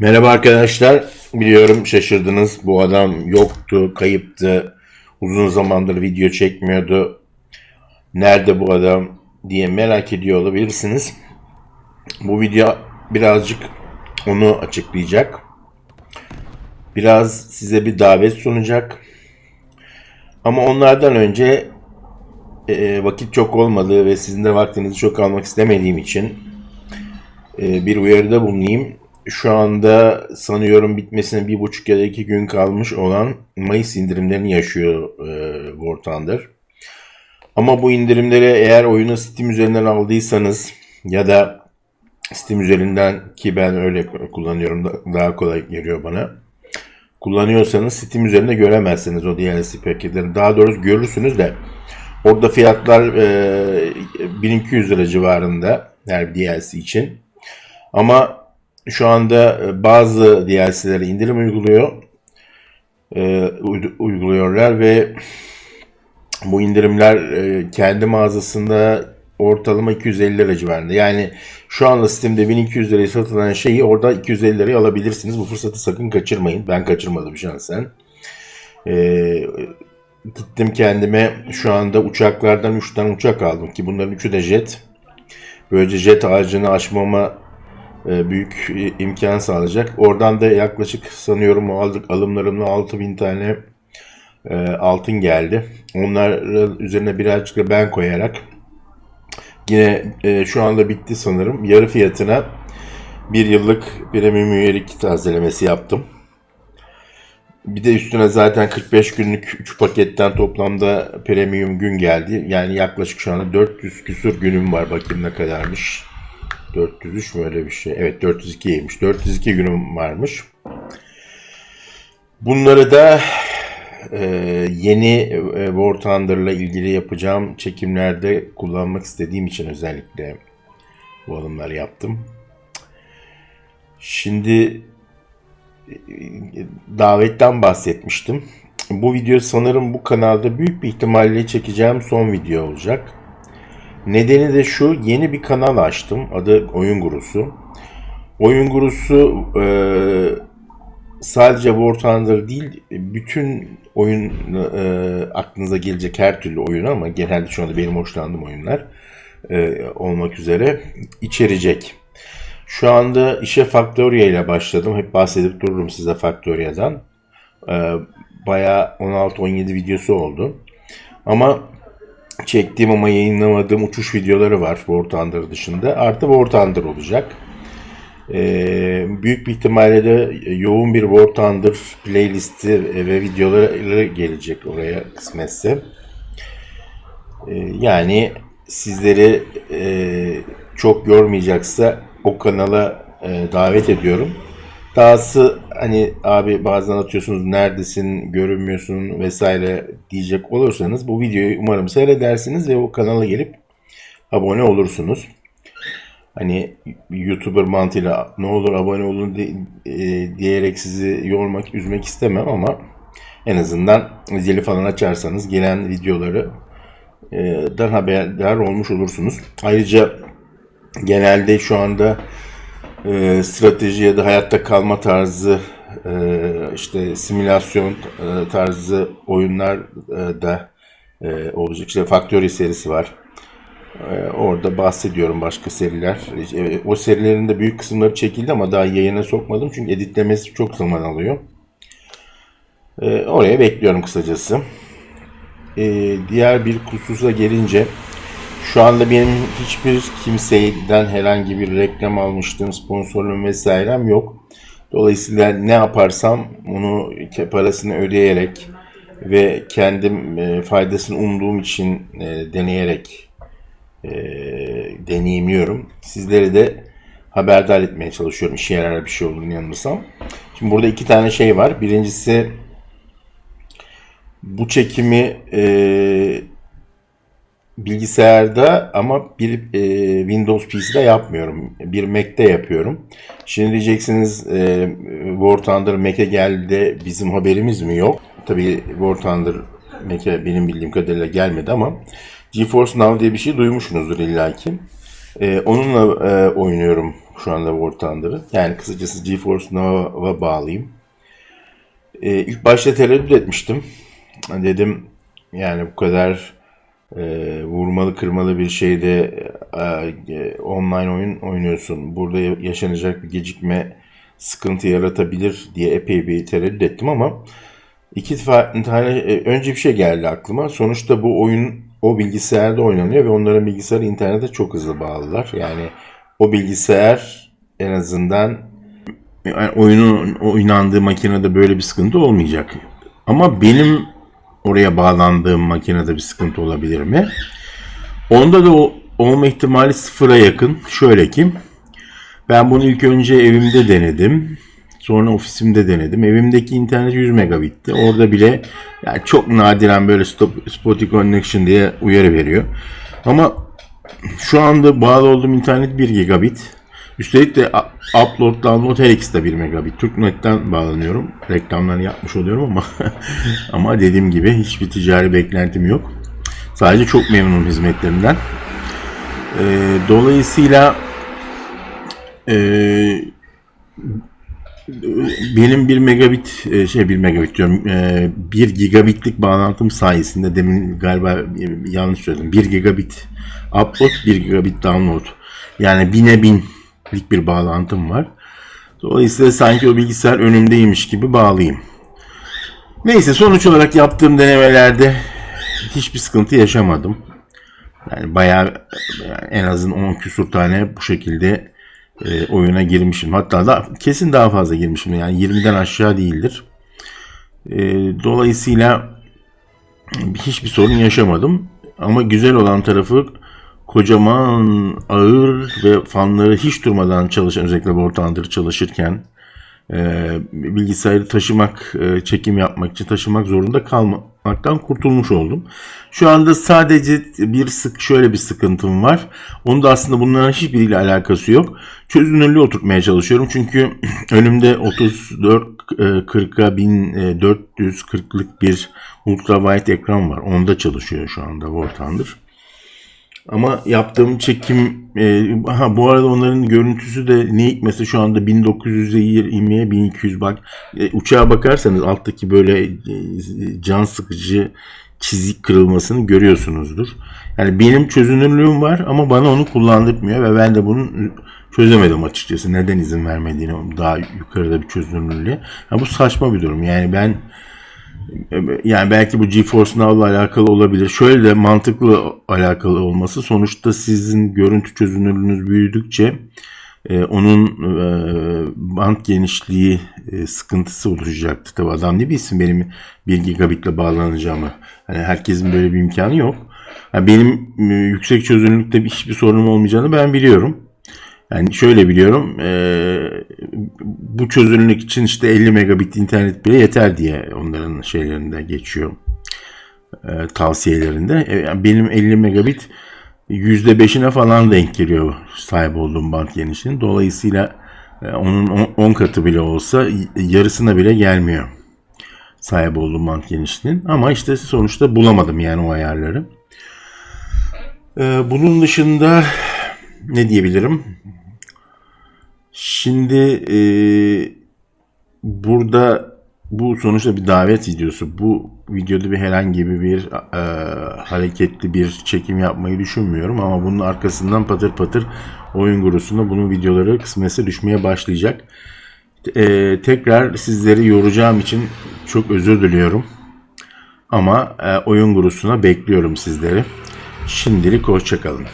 Merhaba arkadaşlar. Biliyorum şaşırdınız. Bu adam yoktu, kayıptı. Uzun zamandır video çekmiyordu. Nerede bu adam diye merak ediyor olabilirsiniz. Bu video birazcık onu açıklayacak. Biraz size bir davet sunacak. Ama onlardan önce e, vakit çok olmadığı ve sizin de vaktinizi çok almak istemediğim için e, bir uyarıda bulunayım. Şu anda sanıyorum bitmesine bir buçuk ya da iki gün kalmış olan Mayıs indirimlerini yaşıyor e, War Thunder. Ama bu indirimleri eğer oyunu Steam üzerinden aldıysanız ya da Steam üzerinden ki ben öyle kullanıyorum da- daha kolay geliyor bana. Kullanıyorsanız Steam üzerinde göremezsiniz o DLC paketlerini. Daha doğrusu görürsünüz de orada fiyatlar e, 1200 lira civarında her DLC için. Ama şu anda e, bazı DLC'lere indirim uyguluyor. E, uyguluyorlar ve bu indirimler e, kendi mağazasında ortalama 250 lira civarında. Yani şu anda Steam'de 1200 liraya satılan şeyi orada 250 liraya alabilirsiniz. Bu fırsatı sakın kaçırmayın. Ben kaçırmadım şahsen. E, gittim kendime şu anda uçaklardan 3 tane uçak aldım ki bunların 3'ü de jet. Böylece jet ağacını aşmama e, büyük e, imkan sağlayacak. Oradan da yaklaşık sanıyorum aldık alımlarımla 6000 tane e, altın geldi. Onların üzerine birazcık da ben koyarak yine e, şu anda bitti sanırım. Yarı fiyatına bir yıllık premium üyelik tazelemesi yaptım. Bir de üstüne zaten 45 günlük 3 paketten toplamda premium gün geldi. Yani yaklaşık şu anda 400 küsur günüm var. Bakayım ne kadarmış. 403 mü öyle bir şey? Evet 402'ymiş. 402 günüm varmış. Bunları da e, yeni e, War Thunder'la ilgili yapacağım çekimlerde kullanmak istediğim için özellikle bu alımları yaptım. Şimdi e, davetten bahsetmiştim. Bu video sanırım bu kanalda büyük bir ihtimalle çekeceğim son video olacak. Nedeni de şu, yeni bir kanal açtım. Adı Oyun Gurusu. Oyun Gurusu e, sadece War Thunder değil, bütün oyun e, aklınıza gelecek her türlü oyun ama genelde şu anda benim hoşlandığım oyunlar e, olmak üzere içerecek. Şu anda işe Factoria ile başladım. Hep bahsedip dururum size Factoria'dan. E, bayağı 16-17 videosu oldu. Ama çektiğim ama yayınlamadığım uçuş videoları var War Thunder dışında. Artı War Thunder olacak. Ee, büyük bir ihtimalle de yoğun bir War Thunder playlisti ve videoları gelecek oraya kısmetse. Ee, yani sizleri e, çok yormayacaksa o kanala e, davet ediyorum. Dahası hani abi bazen atıyorsunuz neredesin görünmüyorsun vesaire diyecek olursanız bu videoyu umarım seyredersiniz ve o kanala gelip abone olursunuz. Hani YouTuber mantığıyla ne olur abone olun de- e, diyerek sizi yormak, üzmek istemem ama en azından zili falan açarsanız gelen videoları e, dan haberdar olmuş olursunuz. Ayrıca genelde şu anda e, strateji ya da hayatta kalma tarzı e, işte simülasyon e, tarzı oyunlar e, da e, olacak. İşte Factory serisi var. E, orada bahsediyorum başka seriler. E, o serilerin de büyük kısımları çekildi ama daha yayına sokmadım çünkü editlemesi çok zaman alıyor. E, oraya bekliyorum kısacası. E, diğer bir hususa gelince şu anda benim hiçbir kimseden herhangi bir reklam almıştım, sponsorluğum vesairem yok. Dolayısıyla ne yaparsam ke- parasını ödeyerek ve kendim e, faydasını umduğum için e, deneyerek e, deneyimliyorum. Sizleri de haberdar etmeye çalışıyorum işe yarar bir şey olduğunu yanılmıyorsam. Şimdi burada iki tane şey var. Birincisi bu çekimi e, bilgisayarda ama bir e, Windows PC'de yapmıyorum. Bir Mac'te yapıyorum. Şimdi diyeceksiniz e, War Thunder Mac'e geldi bizim haberimiz mi yok? Tabii War Thunder Mac'e benim bildiğim kadarıyla gelmedi ama GeForce Now diye bir şey duymuşsunuzdur illaki. E, onunla e, oynuyorum şu anda War Thunder'ı. Yani kısacası GeForce Now'a bağlıyım. Ee, ilk başta tereddüt etmiştim. Dedim yani bu kadar e, vurmalı kırmalı bir şeyde e, e, online oyun oynuyorsun. Burada yaşanacak bir gecikme sıkıntı yaratabilir diye epey bir tereddüt ettim ama iki tane e, önce bir şey geldi aklıma. Sonuçta bu oyun o bilgisayarda oynanıyor ve onların bilgisayarı internete çok hızlı bağlılar. Yani o bilgisayar en azından yani oyunun oynandığı makinede böyle bir sıkıntı olmayacak. Ama benim oraya bağlandığım makinede bir sıkıntı olabilir mi? Onda da o olma ihtimali sıfıra yakın. Şöyle ki ben bunu ilk önce evimde denedim. Sonra ofisimde denedim. Evimdeki internet 100 megabitti. Orada bile yani çok nadiren böyle stop, spotty connection diye uyarı veriyor. Ama şu anda bağlı olduğum internet 1 gigabit. Üstelik de upload download her ikisi de 1 megabit. Türknet'ten bağlanıyorum. Reklamlarını yapmış oluyorum ama ama dediğim gibi hiçbir ticari beklentim yok. Sadece çok memnunum hizmetlerinden. Ee, dolayısıyla ee, benim 1 megabit e, şey 1 megabit diyorum e, 1 gigabitlik bağlantım sayesinde demin galiba e, yanlış söyledim 1 gigabit upload 1 gigabit download yani bine binlik bir bağlantım var. Dolayısıyla sanki o bilgisayar önümdeymiş gibi bağlayayım. Neyse sonuç olarak yaptığım denemelerde hiçbir sıkıntı yaşamadım. Yani bayağı en azından 10 küsur tane bu şekilde e, oyuna girmişim. Hatta da kesin daha fazla girmişim. Yani 20'den aşağı değildir. E, dolayısıyla hiçbir sorun yaşamadım. Ama güzel olan tarafı kocaman, ağır ve fanları hiç durmadan çalışan özellikle War Thunder çalışırken e, bilgisayarı taşımak, e, çekim yapmak için taşımak zorunda kalmaktan kurtulmuş oldum. Şu anda sadece bir sık şöyle bir sıkıntım var. Onun da aslında bunların hiçbiriyle alakası yok. Çözünürlüğü oturtmaya çalışıyorum. Çünkü önümde 34 e, 40'a 1440'lık bir ultra wide ekran var. Onda çalışıyor şu anda War Thunder. Ama yaptığım çekim e, ha bu arada onların görüntüsü de ne hikmetse şu anda 1920'ye 1200 bak e, uçağa bakarsanız alttaki böyle e, can sıkıcı çizik kırılmasını görüyorsunuzdur. Yani benim çözünürlüğüm var ama bana onu kullandırmıyor ve ben de bunu çözemedim açıkçası. Neden izin vermediğini daha yukarıda bir çözünürlüğe. Ya bu saçma bir durum. Yani ben yani belki bu GeForce Now'la alakalı olabilir. Şöyle de mantıklı alakalı olması. Sonuçta sizin görüntü çözünürlüğünüz büyüdükçe e, onun e, band genişliği e, sıkıntısı oluşacaktır. Tabi adam ne bilsin benim 1 gigabitle bağlanacağımı. Hani herkesin böyle bir imkanı yok. Yani benim e, yüksek çözünürlükte hiçbir sorunum olmayacağını ben biliyorum. Yani şöyle biliyorum e, bu çözünürlük için işte 50 megabit internet bile yeter diye onların şeylerinde geçiyor e, tavsiyelerinde. E, yani benim 50 megabit %5'ine falan denk geliyor sahip olduğum band genişliğinin. Dolayısıyla e, onun 10 katı bile olsa yarısına bile gelmiyor sahip olduğum band genişliğinin. Ama işte sonuçta bulamadım yani o ayarları. E, bunun dışında ne diyebilirim? Şimdi e, burada bu sonuçta bir davet videosu. Bu videoda bir herhangi bir e, hareketli bir çekim yapmayı düşünmüyorum ama bunun arkasından patır patır oyun gurusunda bunun videoları kısmetse düşmeye başlayacak. E, tekrar sizleri yoracağım için çok özür diliyorum. Ama e, oyun gurusuna bekliyorum sizleri. Şimdilik hoşçakalın.